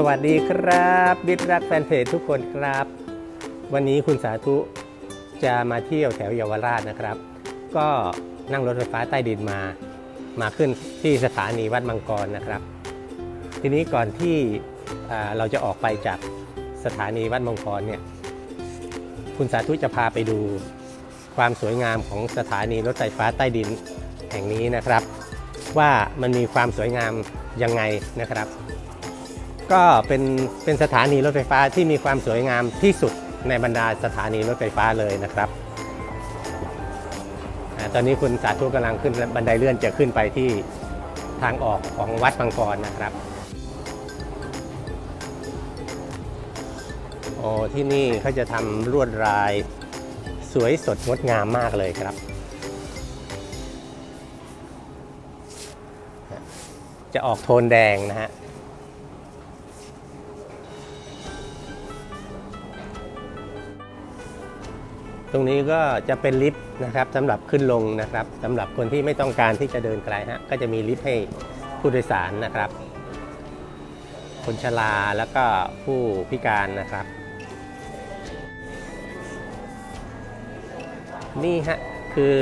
สวัสดีครับบิดรักแฟนเพจทุกคนครับ วันนี้คุณสาธุจะมาเที่ยวแถวเยาวราชนะครับ ก็นั่งรถไฟฟ้าใต้ดินมา มาขึ้นที่สถานีวัดมังกรนะครับ ทีนี้ก่อนที่เราจะออกไปจากสถานีวัดมังกรเนี่ยคุณสาธุจะพาไปดูความสวยงามของสถานีรถไฟฟ้าใต้ดินแห่งนี้นะครับ ว่ามันมีความสวยงามยังไงนะครับ ก็เป็นเป็นสถานีรถไฟฟ้าที่มีความสวยงามที่สุดในบรรดาสถานีรถไฟฟ้าเลยนะครับอตอนนี้คุณสาธุกำลังขึ้นบันไดเลื่อนจะขึ้นไปที่ทางออกของวัดมังกรนะครับ โอ้ที่นี่เขาจะทำลวดลายสวยสดงดงามมากเลยครับ จะออกโทนแดงนะฮะ ตรงนี้ก็จะเป็นลิฟต์นะครับสำหรับขึ้นลงนะครับสำหรับคนที่ไม่ต้องการที่จะเดินไกลฮะก็จะมีลิฟต์ให้ผู้โดยสารนะครับ คนชราแล้วก็ผู้พิการนะครับ นี่ฮะคือ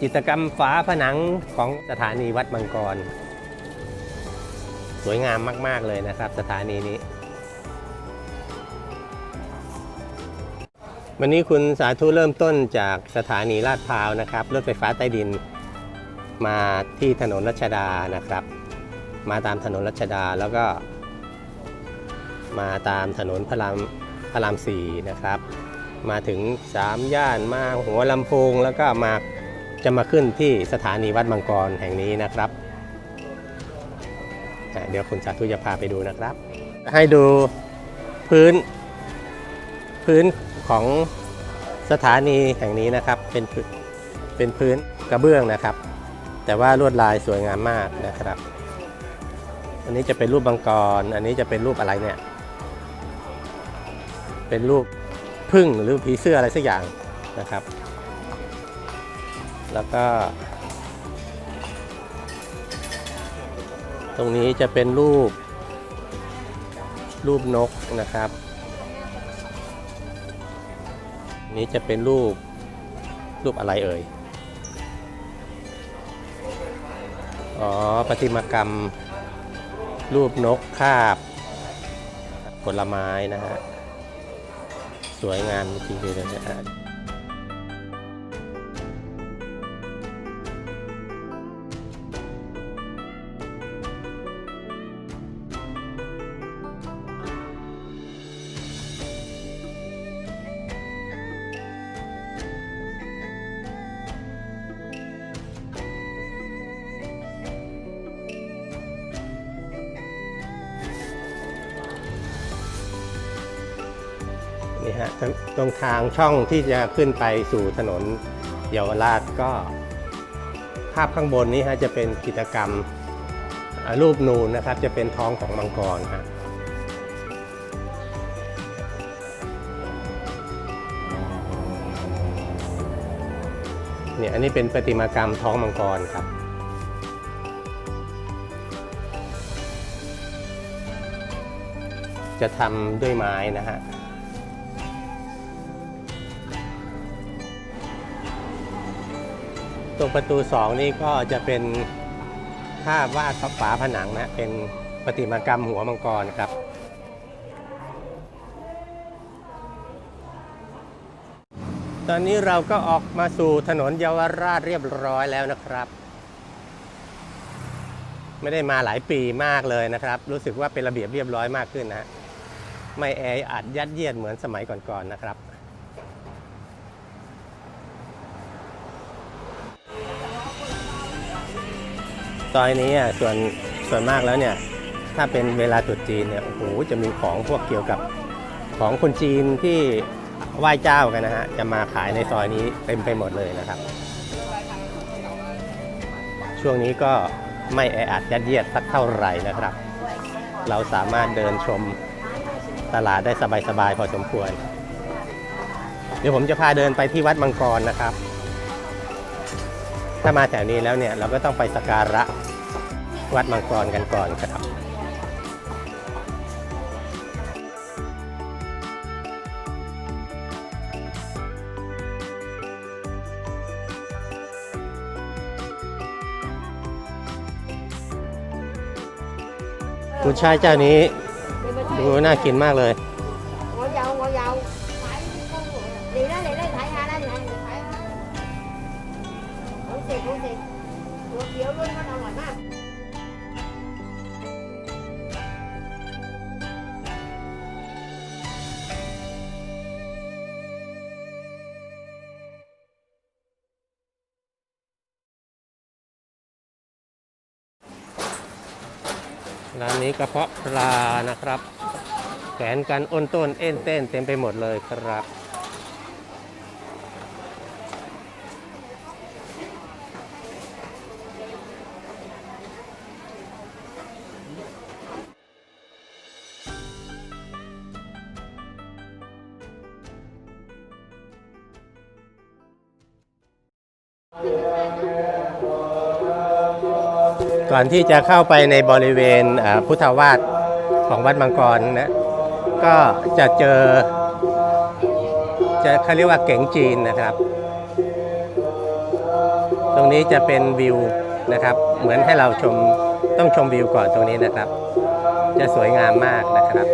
จิตรกรรมฝาผนังของสถานีวัดมังกร สวยงามมาก ๆ เลยนะครับ สถานีนี้ วันนี้คุณสาธุเริ่มต้นจากสถานีลาดพร้าวนะครับรถไฟฟ้าใต้ดิน มาที่ถนนรัชดานะครับ มาตามถนนรัชดาแล้วก็ มาตามถนนพระรามพระรามสี่นะครับ มาถึงสามย่านมาหัวลำโพงแล้วก็มาจะมาขึ้นที่สถานีวัดมังกรแห่งนี้นะครับ เดี๋ยวคุณสาธุจะพาไปดูนะครับ ให้ดูพื้นพื้น ของสถานีแห่งนี้นะครับ เป็นเป็นพื้นกระเบื้องนะครับ แต่ว่าลวดลายสวยงามมากนะครับ อันนี้จะเป็นรูปบังกร อันนี้จะเป็นรูปอะไรเนี่ย เป็นรูปพึ่งหรือผีเสื้ออะไรสักอย่างนะครับ แล้วก็ ตรงนี้จะเป็นรูปรูปนกนะครับ นี้จะเป็นรูปรูปอะไรเอ่ย อ๋อประติมากรรม รูปนกคาบ ผลไม้นะฮะ สวยงามจริงๆเลยนะฮะ ฮะตรงทางช่องที่จะขึ้นไปสู่ถนนเยาวราชก็ ภาพข้างบนนี้ฮะจะเป็นกิจกรรมรูปนูนนะครับ จะเป็นท้องของมังกรฮะเนี่ยอันนี้เป็นประติมากรรมท้องมังกรครับ จะทำด้วยไม้นะฮะ ตรงประตูสองนี่ก็จะเป็นภาพวาดฝาผนังนะเป็นประติมากรรมหัวมังกรครับ ตอนนี้เราก็ออกมาสู่ถนนเยาวราชเรียบร้อยแล้วนะครับ ไม่ได้มาหลายปีมากเลยนะครับ รู้สึกว่าเป็นระเบียบเรียบร้อยมากขึ้นนะฮะไม่แออัดยัดเยียดเหมือนสมัยก่อนๆนะครับ ซอยนี้อะส่วนส่วนมากแล้วเนี่ยถ้าเป็นเวลาตรุษจีนเนี่ยโอ้โหจะมีของพวกเกี่ยวกับของคนจีนที่ไหว้เจ้ากันนะฮะจะมาขายในซอยนี้เต็มไปหมดเลยนะครับ ช่วงนี้ก็ไม่แออัดยัดเยียดสักเท่าไหร่นะครับ เราสามารถเดินชมตลาดได้สบายๆพอสมควร เดี๋ยวผมจะพาเดินไปที่วัดมังกรนะครับ ถ้ามาแถวนี้แล้วเนี่ยเราก็ต้องไปสักการะ วัดมังกรกันก่อนครับกุชายเจ้านี้ดูน่ากินมากเลย ร้านนี้กระเพาะปลานะครับ แขวนกันอ้นต้นเอ็นเต้นเต็มไปหมดเลยครับ ก่อนที่จะเข้าไปในบริเวณพุทธวาสของวัดมังกรนะก็จะเจอ จะเขาเรียกว่าเก๋งจีนนะครับ ตรงนี้จะเป็นวิวนะครับ เหมือนให้เราชมต้องชมวิวก่อนตรงนี้นะครับ จะสวยงามมากนะครับ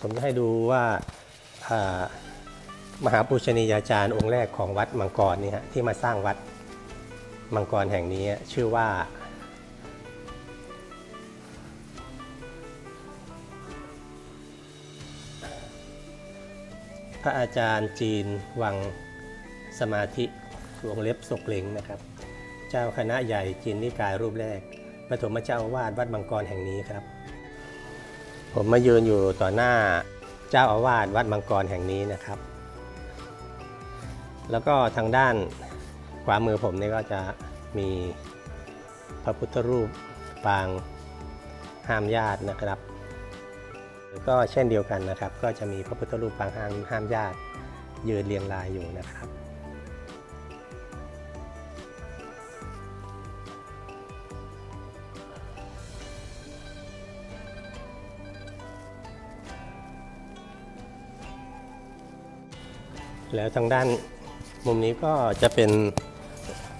ผมจะให้ดูว่าามหาปูชนียาจารย์องค์แรกของวัดมังกรนี่ฮะที่มาสร้างวัดมังกรแห่งนี้ชื่อว่า พระอาจารย์จีนวังสมาธิวงเล็บศกเหลงนะครับ เจ้าคณะใหญ่จีนนิกายรูปแรกปฐมเจ้าวาสวัดมังกรแห่งนี้ครับ ผมมายืนอยู่ต่อหน้าเจ้าอาวาสวัดมังกรแห่งนี้นะครับ แล้วก็ทางด้านขวามือผมนี่ก็จะมีพระพุทธรูปปางห้ามญาตินะครับ ก็เช่นเดียวกันนะครับ ก็จะมีพระพุทธรูปปางห้ามห้ามญาติยืนเรียงรายอยู่นะครับ แล้วทางด้านมุมนี้ก็จะเป็น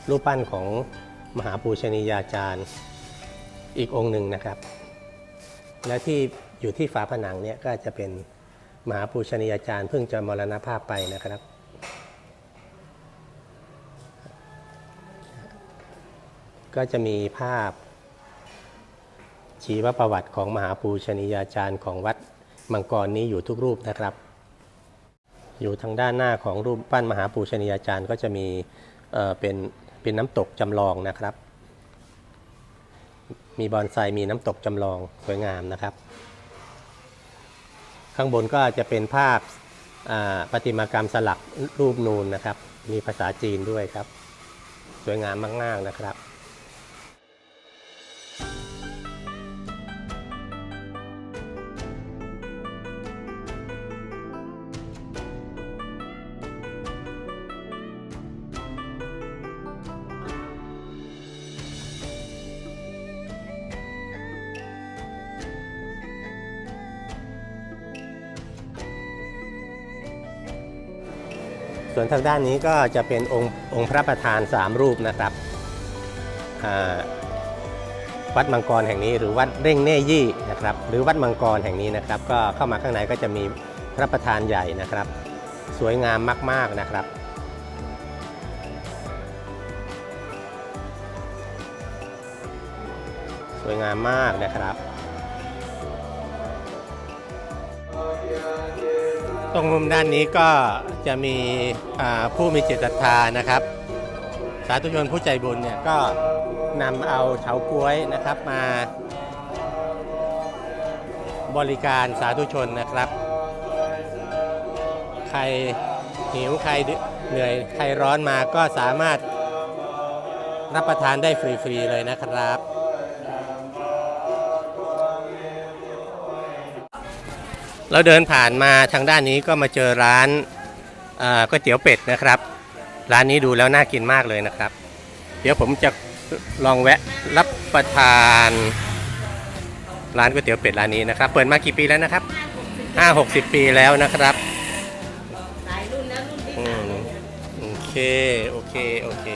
รูปปั้นของมหาปูชนียาจารย์อีกองค์หนึ่งนะครับ และที่อยู่ที่ฝาผนังเนี่ยก็จะเป็นมหาปูชนียาจารย์เพิ่งจะมรณภาพไปนะครับ ก็จะมีภาพ ชีวประวัติของมหาปูชนียาจารย์ของวัดมังกรนี้อยู่ทุกรูปนะครับ อยู่ทางด้านหน้าของรูปปั้นมหาปูชนียาจารย์ก็จะมีเป็นเป็นน้ำตกจำลองนะครับ มีบอนไซมีน้ำตกจำลองสวยงามนะครับ ข้างบนก็จะเป็นภาพประติมากรรมสลักรูปนูนนะครับ มีภาษาจีนด้วยครับ สวยงามมาก ๆ นะครับ วนทางด้านนี้ก็จะเป็นองค์องค์พระประธานสามรูปนะครับวัดมังกรแห่งนี้หรือวัดเร่งเน่ยี่นะครับหรือวัดมังกรแห่งนี้นะครับ ก็เข้ามาข้างในก็จะมีพระประธานใหญ่นะครับ สวยงามมาก ๆนะครับ สวยงามมากนะครับตรงมุมด้านนี้ก็ จะมีผู้มีจิตศรัทธานะครับ สาธุชนผู้ใจบุญเนี่ยก็นำเอาเฉาก๊วยนะครับมา บริการสาธุชนนะครับ ใครหิวใครเหนื่อยใครร้อนมาก็สามารถรับประทานได้ฟรีๆเลยนะครับเราเดินผ่านมาทางด้านนี้ก็มาเจอร้าน ก๋วยเตี๋ยวเป็ดนะครับ ร้านนี้ดูแล้วน่ากินมากเลยนะครับ เดี๋ยวผมจะลองแวะรับประทาน ร้านก๋วยเตี๋ยวเป็ดร้านนี้นะครับ เปิดมากี่ปีแล้วนะครับห้าหกสิบปีแล้วนะครับหลายรุ่นแล้วรุ่นที่อืมโอเค โอเค โอเค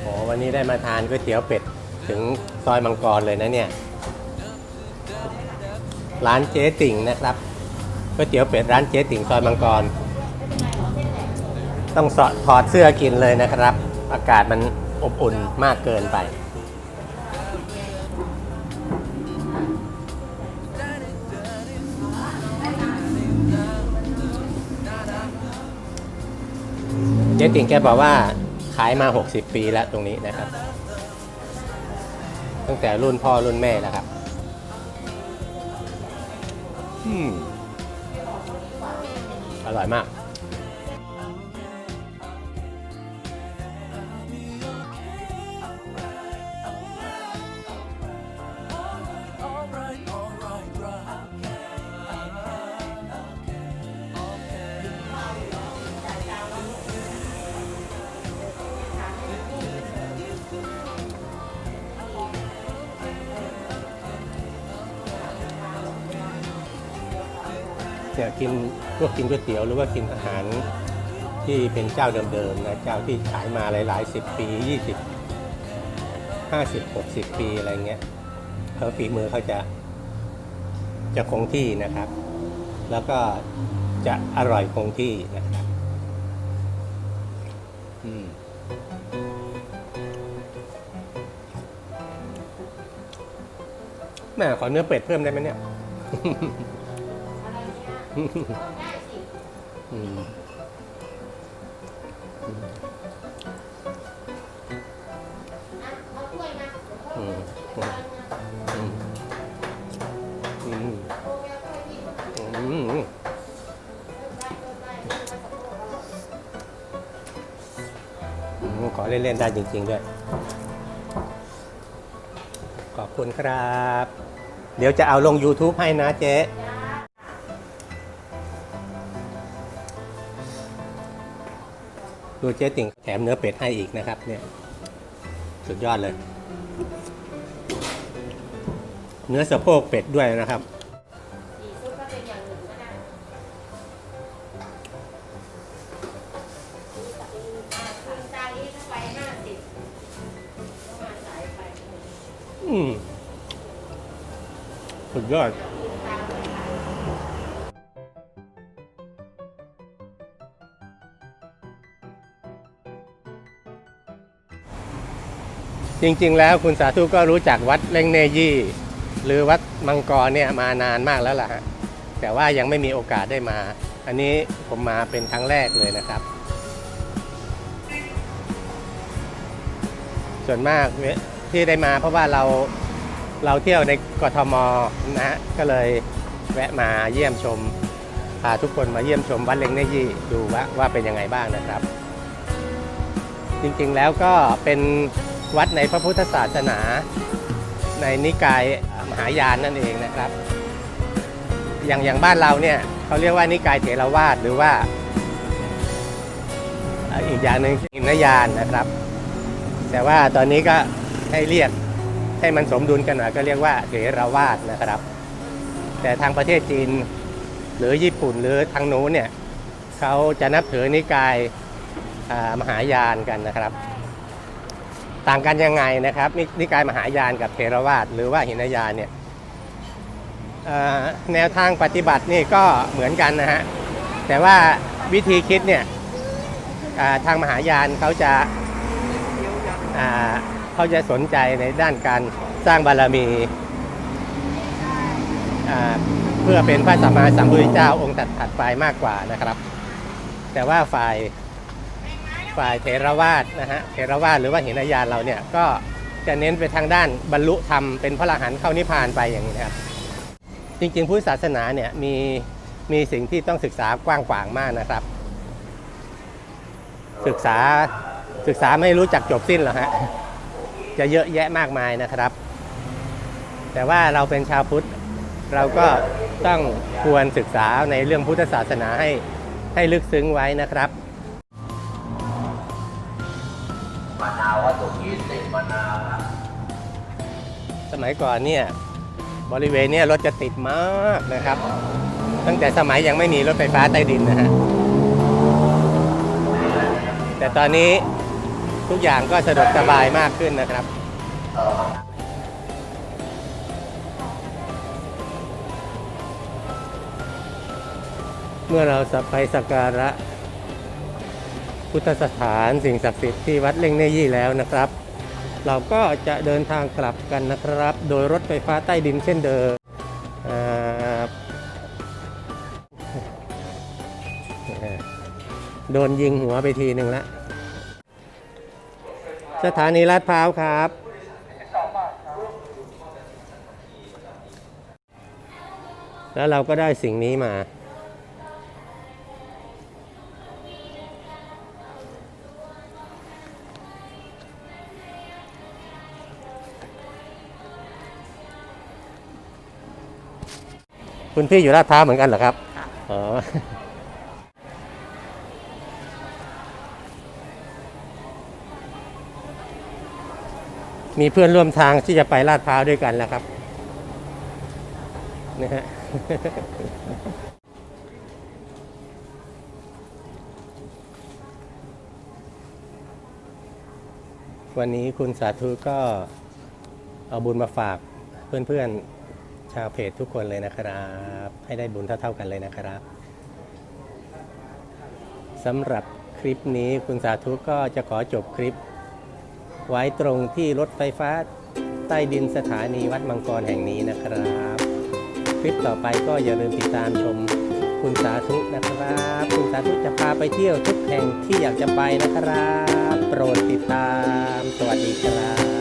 โอ้วันนี้ได้มาทานก๋วยเตี๋ยวเป็ด ถึงซอยมังกรเลยนะเนี่ย ร้านเจ๊ติ่งนะครับก๋วยเตี๋ยวเป็ดร้านเจ๊ติ่งซอยมังกร ต้องสอดถอดเสื้อกินเลยนะครับ อากาศมันอบอุ่นมากเกินไปเจ๊ติ่งแกบอกว่าขายมา 60 ปีแล้วตรงนี้นะครับ ตั้งแต่รุ่นพ่อรุ่นแม่แล้วครับอืมอร่อยมาก กินพวกกินก๋วยเตี๋ยวหรือว่ากินอาหารที่เป็นเจ้าเดิมๆนะเจ้าที่ขายมาหลายๆสิบปียี่สิบห้าสิบหกสิบปีอะไรเงี้ยเขาฝีมือเขาจะจะคงที่นะครับ แล้วก็จะอร่อยคงที่นะครับอืมแม่ขอเนื้อเป็ดเพิ่มได้ไหมเนี่ย ขอเล่น ๆ ได้จริง ๆ ด้วย ขอบคุณครับ เดี๋ยวจะเอาลง YouTube ให้นะเจ๊ ดูเจ๊ติ่งแถมเนื้อเป็ดให้อีกนะครับเนี่ยสุดยอดเลย เนื้อสะโพกเป็ดด้วยนะครับอืมสุดยอด จริงๆ แล้วคุณสาธุก็รู้จักวัดเล่งเนยี่ หรือวัดมังกรเนี่ยมานานมากแล้วล่ะฮะแต่ว่ายังไม่มีโอกาสได้มา อันนี้ผมมาเป็นครั้งแรกเลยนะครับ ส่วนมากที่ได้มาเพราะว่าเราเราเที่ยวในกทมนะฮะก็เลยแวะมาเยี่ยมชมพาทุกคนมาเยี่ยมชมวัดเล็งเนยี่ดูว่าว่าเป็นยังไงบ้างนะครับ จริงๆแล้วก็เป็น วัดในพระพุทธศาสนา ในนิกายมหายานนั่นเองนะครับ อย่างอย่างบ้านเราเนี่ยเขาเรียกว่านิกายเถรวาทหรือว่าอีกอย่างหนึ่งอินยานนะครับ แต่ว่าตอนนี้ก็ให้เรียกให้มันสมดุลกันหน่อยก็เรียกว่าเถรวาทนะครับ แต่ทางประเทศจีนหรือญี่ปุ่นหรือทางโน้นเนี่ยเขาจะนับถือนิกายมหายานกันนะครับ ต่างกันยังไงนะครับนนิกายมหายานกับเทรวาสหรือว่าหินยานเนี่ยแนวทางปฏิบัตินี่ก็เหมือนกันนะฮะแต่ว่าวิธีคิดเนี่ยทางมหายานเขาจะเขาจะสนใจในด้านการสร้างบารมีเพื่อเป็นพระสัมมาสัมพุทธเจ้าองค์ถัดไปมากกว่านะครับ แต่ว่าฝ่าย ฝ่ายเทรวาสนะฮะเทรวาสหรือว่าหินยานเราเนี่ยก็จะเน้นไปทางด้านบรรลุธรรมเป็นพระอรหันต์เข้านิพพานไปอย่างนี้นะครับ จริงๆพุทธศาสนาเนี่ยมีมีสิ่งที่ต้องศึกษากว้างขวางมากนะครับ ศึกษาศึกษาไม่รู้จักจบสิ้นหรอกฮะจะเยอะแยะมากมายนะครับ แต่ว่าเราเป็นชาวพุทธเราก็ต้องควรศึกษาในเรื่องพุทธศาสนาให้ให้ลึกซึ้งไว้นะครับ สมัยก่อนเนี่ยบริเวณเนี่ยรถจะติดมากนะครับ ตั้งแต่สมัยยังไม่มีรถไฟฟ้าใต้ดินนะฮะแต่ตอนนี้ทุกอย่างก็สะดวกสบายมากขึ้นนะครับเมื่อเราไปสักการะ พุทธสถานสิ่งศักดิ์สิทธิ์ที่วัดเล่งเนยี่แล้วนะครับ เราก็จะเดินทางกลับกันนะครับ โดยรถไฟฟ้าใต้ดินเช่นเดิมโดนยิงหัวไปทีหนึ่งล้วสถานีลาดพร้าวครับ แล้วเราก็ได้สิ่งนี้มา คุณพี่อยู่ลาดพร้าวเหมือนกันเหรอครับอ๋อมีเพื่อนร่วมทางที่จะไปลาดพร้าวด้วยกันแล้วครับนะฮะวันนี้คุณสาธุก็เอาบุญมาฝากเพื่อนๆ ชาวเพจทุกคนเลยนะครับ ให้ได้บุญเท่าๆกันเลยนะครับสำหรับคลิปนี้คุณสาธุก็จะขอจบคลิป ไว้ตรงที่รถไฟฟ้าใต้ดินสถานีวัดมังกรแห่งนี้นะครับ คลิปต่อไปก็อย่าลืมติดตามชมคุณสาธุนะครับ คุณสาธุจะพาไปเที่ยวทุกแห่งที่อยากจะไปนะครับ โปรดติดตาม สวัสดีครับ